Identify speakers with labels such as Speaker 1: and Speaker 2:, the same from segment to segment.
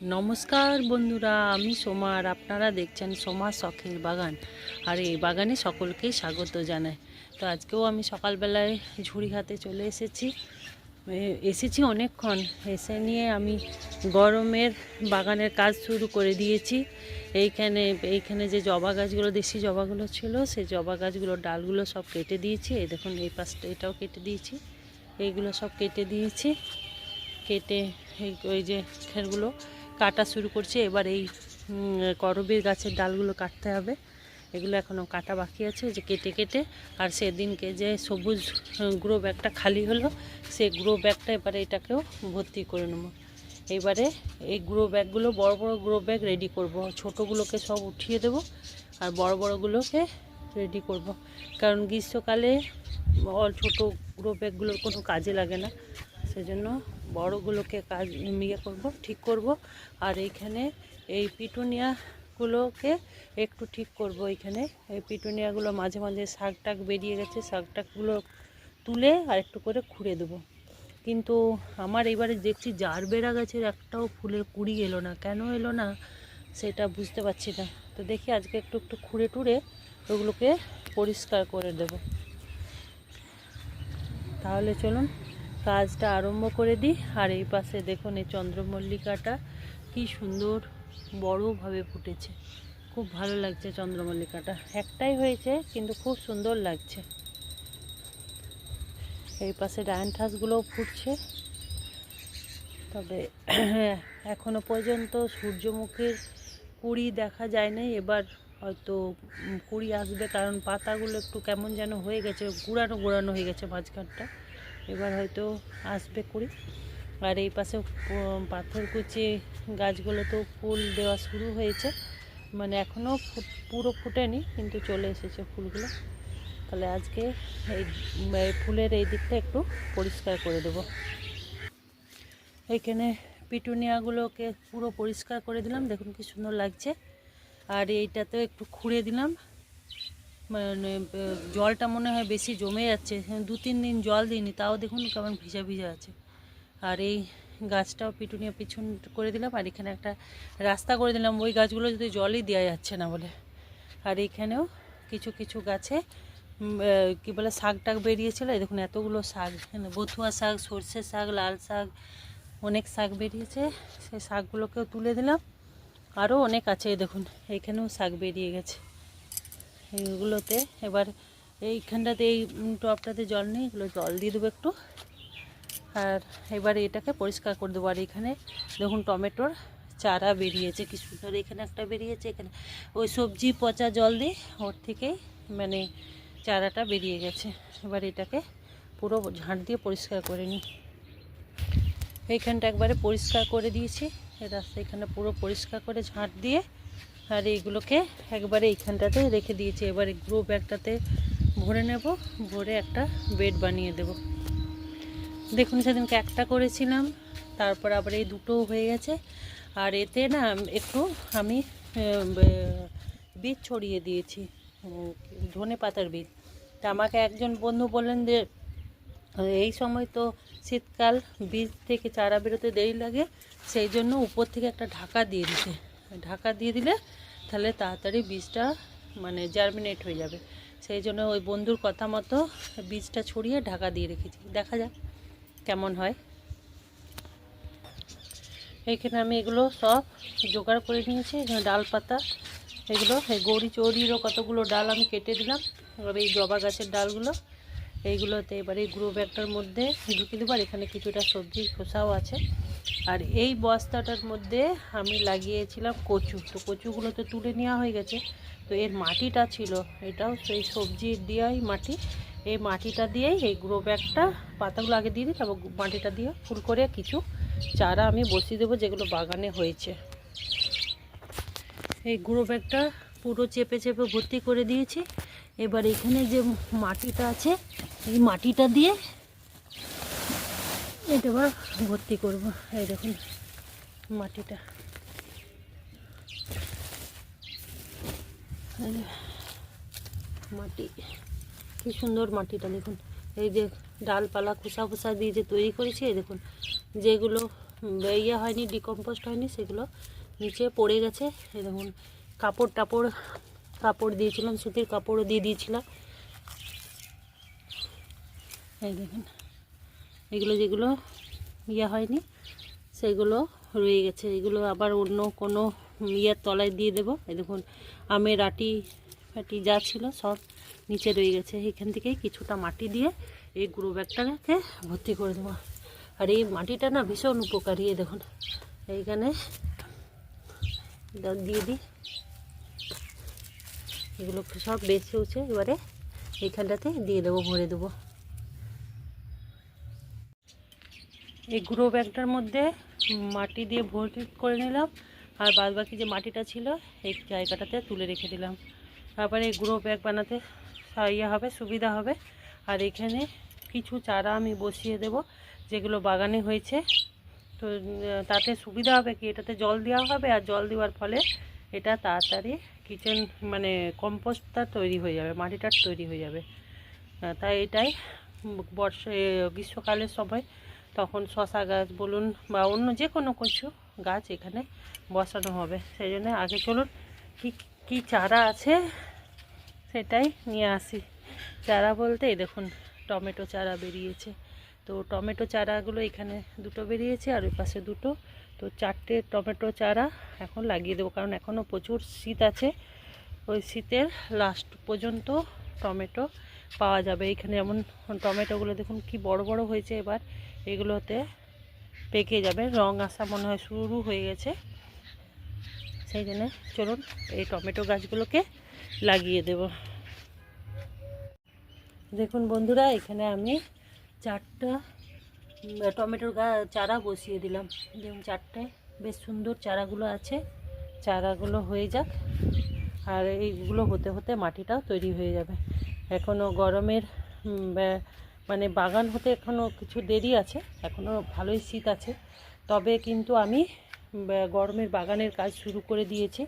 Speaker 1: নমস্কার বন্ধুরা, আমি সোমা আর আপনারা দেখছেন সোমা শখের বাগান। আর এই বাগানে সকলকেই স্বাগত জানাই। তো আজকেও আমি সকালবেলায় ঝুড়ি হাতে চলে এসেছি। এসেছি অনেকক্ষণ। এসে নিয়ে আমি গরমের বাগানের কাজ শুরু করে দিয়েছি। এইখানে এইখানে যে জবা গাছগুলো, দেশি জবাগুলো ছিল সেই জবা গাছগুলোর ডালগুলো সব কেটে দিয়েছি। এই দেখুন, এই পাশটা এটাও কেটে দিয়েছি। এইগুলো সব কেটে দিয়েছি। কেটে এই, ওই যে খেরগুলো কাটা শুরু করছে। এবার এই করবীর গাছের ডালগুলো কাটতে হবে। এগুলো এখনও কাটা বাকি আছে যে কেটে কেটে। আর সেদিনকে যে সবুজ গ্রো ব্যাগটা খালি হলো সেই গ্রো ব্যাগটা এবারে এটাকেও ভর্তি করে নেব। এবারে এই গ্রো ব্যাগগুলো বড় বড় গ্রো ব্যাগ রেডি করব। ছোটোগুলোকে সব উঠিয়ে দেব আর বড় বড়গুলোকে রেডি করব। কারণ গ্রীষ্মকালে ছোটো গ্রো ব্যাগগুলোর কোনো কাজে লাগে না। সেজন্য বড়গুলোকে কাজ ইয়ে করব, ঠিক করব। আর এইখানে এই পিটুনিয়াগুলোকে একটু ঠিক করব এইখানে। এই পিটুনিয়াগুলো মাঝে মাঝে শাক টাক বেরিয়ে গেছে শাক টাকগুলো তুলে আর একটু করে খুঁড়ে দেবো। কিন্তু আমার এবারে দেখছি জারবেরা গাছের একটাও ফুলের কুড়ি এলো না। কেন এলো না সেটা বুঝতে পারছি না। তো দেখি আজকে একটু একটু খুঁড়ে টুড়ে ওগুলোকে পরিষ্কার করে দেব। তাহলে চলুন কাজটা আরম্ভ করে দিই। আর এই পাশে দেখুন এই চন্দ্রমল্লিকাটা কি সুন্দর, বড়োভাবে ফুটেছে। খুব ভালো লাগছে চন্দ্রমল্লিকাটা। একটাই হয়েছে, কিন্তু খুব সুন্দর লাগছে। এই পাশে ডায়ান্থাসগুলোও ফুটছে। তবে এখনও পর্যন্ত সূর্যমুখীর কুড়ি দেখা যায় নাই। এবার হয়তো কুড়ি আসবে, কারণ পাতাগুলো একটু কেমন যেন হয়ে গেছে, গুড়ানো গুড়ানো হয়ে গেছে মাঝখানটা। এবার হয়তো আসবে কুড়ি। আর এই পাশে পাথরকুচি গাছগুলো তো ফুল দেওয়া শুরু হয়েছে। মানে এখনও পুরো ফুটেনি, কিন্তু চলে এসেছে ফুলগুলো। তাহলে আজকে এই ফুলের এই দিকটা একটু পরিষ্কার করে দেবো। এখানে পিটুনিয়াগুলোকে পুরো পরিষ্কার করে দিলাম। দেখুন কি সুন্দর লাগছে। আর এইটাতেও একটু খুঁড়ে দিলাম। মানে জলটা মনে হয় বেশি জমে যাচ্ছে। দু তিন দিন জল দিইনি, তাও দেখুন কেমন ভিজা ভিজা আছে। আর এই গাছটাও পিটুনিয়া পিছন করে দিলাম, আর এখানে একটা রাস্তা করে দিলাম। ওই গাছগুলো যদি জলই দেওয়া যাচ্ছে না বলে। আর এইখানেও কিছু কিছু গাছে কি বলে, শাক টাক বেরিয়েছিল। দেখুন এতগুলো শাক বথুয়া শাক, সর্ষে শাক, লাল শাক, অনেক শাক বেরিয়েছে। সেই শাকগুলোকেও তুলে দিলাম। আরও অনেক আছে দেখুন এইখানেও শাক বেরিয়ে গেছে। এইগুলোতে এবার এইখানটাতে এই উম, টবটাতে জল নেই এগুলো জল দিয়ে দেবো একটু। আর এবারে এটাকে পরিষ্কার করে দেবো। আর এখানে দেখুন টমেটোর চারা বেরিয়েছে কি সুন্দর এখানে একটা বেরিয়েছে এখানে ওই সবজি পচা জল দিয়ে ওর থেকেই মানে চারাটা বেরিয়ে গেছে। এবার এটাকে পুরো ঝাঁট দিয়ে পরিষ্কার করে নিই। এইখানটা একবারে পরিষ্কার করে দিয়েছি। রাস্তা এখানে পুরো পরিষ্কার করে ঝাঁট দিয়ে আর এইগুলোকে একবারে এইখানটাতে রেখে দিয়েছি। এবারে গ্রো ব্যাগটাতে ভরে নেব, ভরে একটা বেড বানিয়ে দেব। দেখুন, সেদিনকে একটা করেছিলাম, তারপর আবার এই দুটোও হয়ে গেছে। আর এতে না, একটু আমি বীজ ছড়িয়ে দিয়েছি ধনে পাতার বীজ। তা আমাকে একজন বন্ধু বললেন যে, এই সময় তো শীতকাল, বীজ থেকে চারা বেরোতে দেরি লাগে, সেই জন্য উপর থেকে একটা ঢাকা দিয়ে দিতে। ঢাকা দিয়ে দিলে তাহলে তাড়াতাড়ি বীজটা মানে জার্মিনেট হয়ে যাবে। সেই জন্য ওই বন্ধুর কথা মতো বীজটা ছড়িয়ে ঢাকা দিয়ে রেখেছি। দেখা যাক কেমন হয়। এখানে আমি এগুলো সব জোগাড় করে নিয়েছি। এখানে ডাল পাতা, এগুলো, এই গৌরী চৌরিরও কতগুলো ডাল আমি কেটে দিলাম। আর এই জবা গাছের ডালগুলো, এইগুলোতে এবার এই গ্রো ব্যাগটার মধ্যে ঢুকিয়ে দেবো। আর এখানে কিছুটা সবজির খোসাও আছে। আর এই বস্তাটার মধ্যে আমি লাগিয়েছিলাম কচু। তো কচুগুলো তো তুলে নেওয়া হয়ে গেছে। তো এর মাটিটা ছিল। এটাও সেই সবজি দেওয়াই মাটি। এই মাটিটা দিয়েই এই গ্রো ব্যাগটা পাতাগুলো আগে দিয়ে দিই, তারপর মাটিটা দিয়ে ফুল করে কিছু চারা আমি বসিয়ে দেবো যেগুলো বাগানে হয়েছে। এই গ্রো ব্যাগটা পুরো চেপে চেপে ভর্তি করে দিয়েছি। এবার এখানে যে মাটিটা আছে, এই মাটিটা দিয়ে এটা এবার ভর্তি করব। এই দেখুন মাটিটা। মাটি, কি সুন্দর মাটিটা দেখুন। এই যে ডালপালা খোসা খোসা দিয়ে যে তৈরি করেছি, এই দেখুন। যেগুলো ইয়ে হয়নি ডিকম্পোস্ট হয়নি, সেগুলো নিচে পড়ে গেছে। এই দেখুন, কাপড় টাপড়, কাপড় দিয়েছিলাম, সুতির কাপড়ও দিয়ে দিয়েছিলাম। এই দেখুন এগুলো যেগুলো ইয়ে হয়নি, সেগুলো রয়ে গেছে। এগুলো আবার অন্য কোনো ইয়ের তলায় দিয়ে দেবো। দেখুন, আমের আটি ফাটি যা ছিল সব নিচে রয়ে গেছে। এখান থেকেই কিছুটা মাটি দিয়ে এই গুঁড়ো ব্যাগটাকে ভর্তি করে দেবো। আর এই মাটিটা না ভীষণ উপকারী দেখুন। এইখানে দিয়ে দিই। এগুলো সব বেছে উঠে এবারে এইখানটাতে দিয়ে দেবো, ভরে দেবো। এই গুঁড়ো ব্যাগটার মধ্যে মাটি দিয়ে ভর্তি করে নিলাম। আর বাদ বাকি যে মাটিটা ছিল, এই জায়গাটাতে তুলে রেখে দিলাম। তারপরে এই গুঁড়ো ব্যাগ বানাতে ইয়ে হবে, সুবিধা হবে। আর এখানে কিছু চারা আমি বসিয়ে দেব, যেগুলো বাগানে হয়েছে। তো, তাতে সুবিধা হবে কি? এটাতে জল দেওয়া হবে, আর জল দেওয়ার ফলে এটা তাড়াতাড়ি কিচেন মানে কম্পোস্টটা তৈরি হয়ে যাবে, মাটিটা তৈরি হয়ে যাবে। তাই এটাই বর্ষা, গ্রীষ্মকালের সময় তখন শশা গাছ বলুন বা অন্য যে কোনো কিছু গাছ এখানে বসানো হবে। সেই জন্য আগে চলুন কী কী চারা আছে সেটাই নিয়ে আসি। চারা বলতে দেখুন, টমেটো চারা বেরিয়েছে। তো টমেটো চারাগুলো এখানে দুটো বেরিয়েছে আর ওই পাশে দুটো। তো চারটে টমেটো চারা এখন লাগিয়ে দেবো, কারণ এখনও প্রচুর শীত আছে। ওই শীতের লাস্ট পর্যন্ত টমেটো পাওয়া যাবে। এখানে যেমন টমেটোগুলো দেখুন কি বড় বড় হয়েছে এবার। এগুলোতে পেকে যাবে। রং আসা মনে হয় শুরু হয়ে গেছে। সেই জন্য চলুন এই টমেটো গাছগুলোকে লাগিয়ে দেব। দেখুন বন্ধুরা, এখানে আমি চারটা টমেটোর গা, চারা বসিয়ে দিলাম। দেখুন চারটে, বেশ সুন্দর চারাগুলো আছে। চারাগুলো হয়ে যাক। আর এইগুলো হতে হতে মাটিটাও তৈরি হয়ে যাবে। এখনও গরমের মানে বাগান হতে এখনও কিছু দেরি আছে এখনও ভালোই শীত আছে। তবে কিন্তু আমি গরমের বাগানের কাজ শুরু করে দিয়েছি।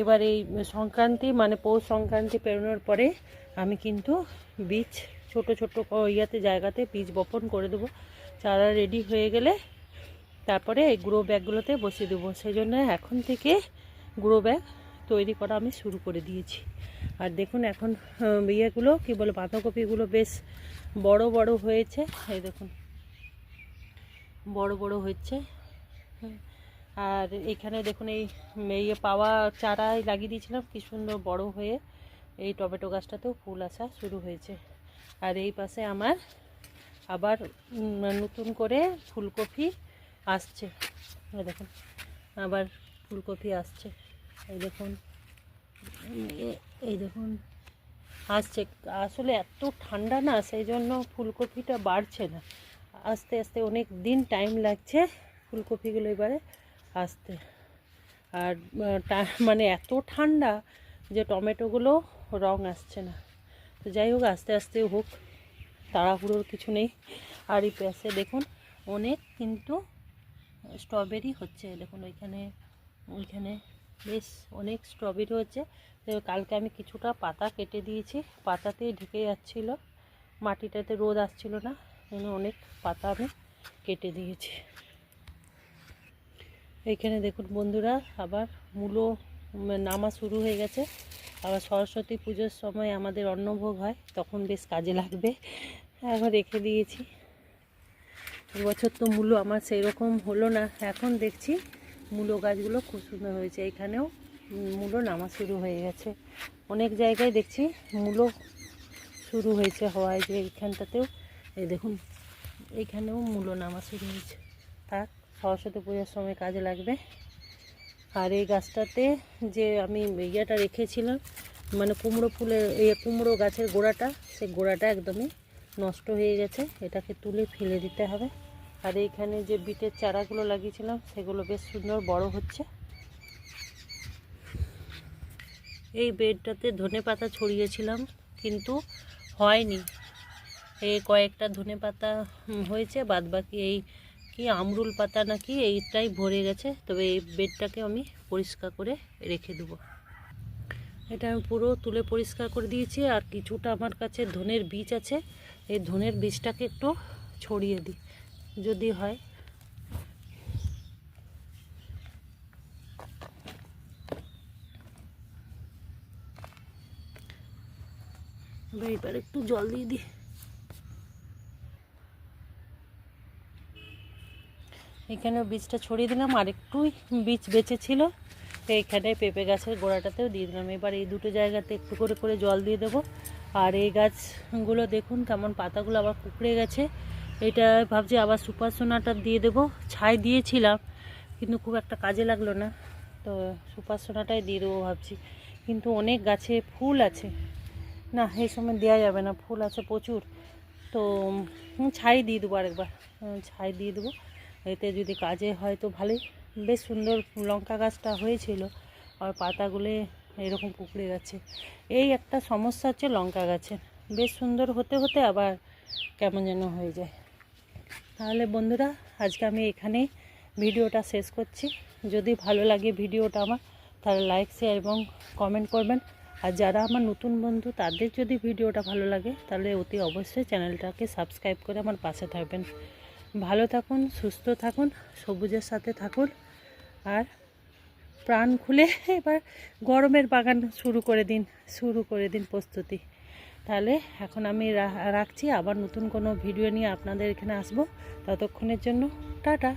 Speaker 1: এবার এই সংক্রান্তি মানে পৌষ সংক্রান্তি পেরোনোর পরে আমি কিন্তু বীজ, ছোট ছোট ইয়াতে, জায়গাতে বীজ বপন করে দেবো। চারা রেডি হয়ে গেলে তারপরে এই গুঁড়ো ব্যাগগুলোতে বসিয়ে দেবো। সেই জন্য এখন থেকে গুঁড়ো ব্যাগ তৈরি করা আমি শুরু করে দিয়েছি। আর দেখুন এখন ইয়েগুলো, কী বলে বাঁধাকপিগুলো বেশ বড় বড় হয়েছে। এই দেখুন, বড় বড় হচ্ছে। আর এখানে দেখুন, এই ইয়ে পাওয়া চারাই লাগিয়ে দিয়েছিলাম, কি সুন্দর বড় হয়ে। এই টমেটো গাছটাতেও ফুল আসা শুরু হয়েছে। আর এই পাশে আমার আবার নতুন করে ফুলকপি আসছে। দেখুন, আবার ফুলকপি আসছে। এই দেখুন। এই দেখুন, আসছে। আসলে এত ঠান্ডা না, সেই জন্য ফুলকপিটা বাড়ছে না। আস্তে আস্তে অনেক দিন টাইম লাগছে ফুলকপিগুলো এবারে আসতে। আর মানে এত ঠান্ডা যে টমেটোগুলো রং আসছে না। তো যাই হোক, আস্তে আস্তে হোক, তাড়াহুড়োর কিছু নেই। আর এই পাশে দেখুন, অনেক কিন্তু স্ট্রবেরি হচ্ছে। দেখুন, ওইখানে ওইখানে বেশ অনেক স্ট্রবেরি হচ্ছে। কালকে আমি কিছুটা পাতা কেটে দিয়েছি। পাতাতে ঢেকে যাচ্ছিল। মাটিটাতে রোদ আসছিল না অনেক পাতা আমি কেটে দিয়েছি। এখানে দেখুন বন্ধুরা, আবার মূলো নামা শুরু হয়ে গেছে। আবার সরস্বতী পুজোর সময় আমাদের অন্নভোগ হয়, তখন বেশ কাজে লাগবে। এখন রেখে দিয়েছি। এবছর তো মূলো আমার সেই রকম হলো না। এখন দেখছি মূলো গাছগুলো খুব সুন্দর হয়েছে। এখানেও মূলো নামা শুরু হয়ে গেছে। অনেক জায়গায় দেখছি মূলো শুরু হয়েছে হওয়ায় যে এইখানটাতেও, এই দেখুন, এইখানেও মূলো নামা শুরু হয়েছে। থাক, সরস্বতী পূজার সময় কাজে লাগবে। আর এই গাছটাতে যে আমি ইয়েটা রেখেছিলাম মানে কুমড়ো ফুলের, এই কুমড়ো গাছের গোড়াটা, সেই গোড়াটা একদমই নষ্ট হয়ে গেছে। এটাকে তুলে ফেলে দিতে হবে। আর এইখানে যে বিটের চারাগুলো লাগিয়েছিলাম, সেগুলো বেশ সুন্দর বড় হচ্ছে। এই বেডটাতে ধনে পাতা ছড়িয়েছিলাম, কিন্তু হয়নি। এই কয়েকটা ধনে পাতা হয়েছে বাদ বাকি এই কি আমরুল পাতা নাকি এইটাই ভরে গেছে, তবে এই বেডটাকে আমি পরিষ্কার করে রেখে দেবো। এটা আমি পুরো তুলে পরিষ্কার করে দিয়েছি, আর কিছুটা আমার কাছে ধনের বীজ আছে, এই ধনের বীজটাকে একটু ছড়িয়ে দিই, যদি হয়। এবার একটু জল দিয়ে দিই। এখানেও বীজটা ছড়িয়ে দিলাম, আর একটুই বীজ বেঁচে ছিল। এইখানে পেঁপে গাছের গোড়াটাতেও দিয়ে দিলাম। এবার এই দুটো জায়গাতে একটু করে করে জল দিয়ে দেবো। আর এই গাছগুলো দেখুন কেমন পাতাগুলো আবার কুকড়ে গেছে। এটা ভাবছি আবার সুপার সোনাটা দিয়ে দেবো। ছাই দিয়েছিলাম, কিন্তু খুব একটা কাজে লাগল না। তো সুপার সোনাটাই দিয়ে দেবো ভাবছি। কিন্তু অনেক গাছে ফুল আছে। না, এই সময় দেওয়া যাবে না, ফুল আছে প্রচুর। তো ছাই দিয়ে দেবো আরেকবার। ছাই দিয়ে দেবো। এতে যদি কাজে হয় তো ভালোই। বেশ সুন্দর লঙ্কা গাছটা হয়েছিল আর পাতাগুলো এরকম কুকড়ে গেছে। এই একটা সমস্যা হচ্ছে লঙ্কা গাছের বেশ সুন্দর হতে হতে আবার কেমন যেন হয়ে যায়। তাহলে বন্ধুরা, আজকে আমি এখানেই ভিডিওটা শেষ করছি। যদি ভালো লাগে ভিডিওটা আমার, তাহলে লাইক শেয়ার এবং কমেন্ট করবেন। আর যারা আমার নতুন বন্ধু, তাদের যদি ভিডিওটা ভালো লাগে, তাহলে অতি অবশ্যই চ্যানেলটাকে সাবস্ক্রাইব করে আমার পাশে থাকবেন। ভালো থাকুন, সুস্থ থাকুন, সবুজের সাথে থাকুন, আর প্রাণ খুলে এবার গরমের বাগান শুরু করে দিন, শুরু করে দিন প্রস্তুতি। তাহলে এখন আমি রাখছি, আবার নতুন কোনো ভিডিও নিয়ে আপনাদের এখানে আসব। ততক্ষণের জন্য, টাটা।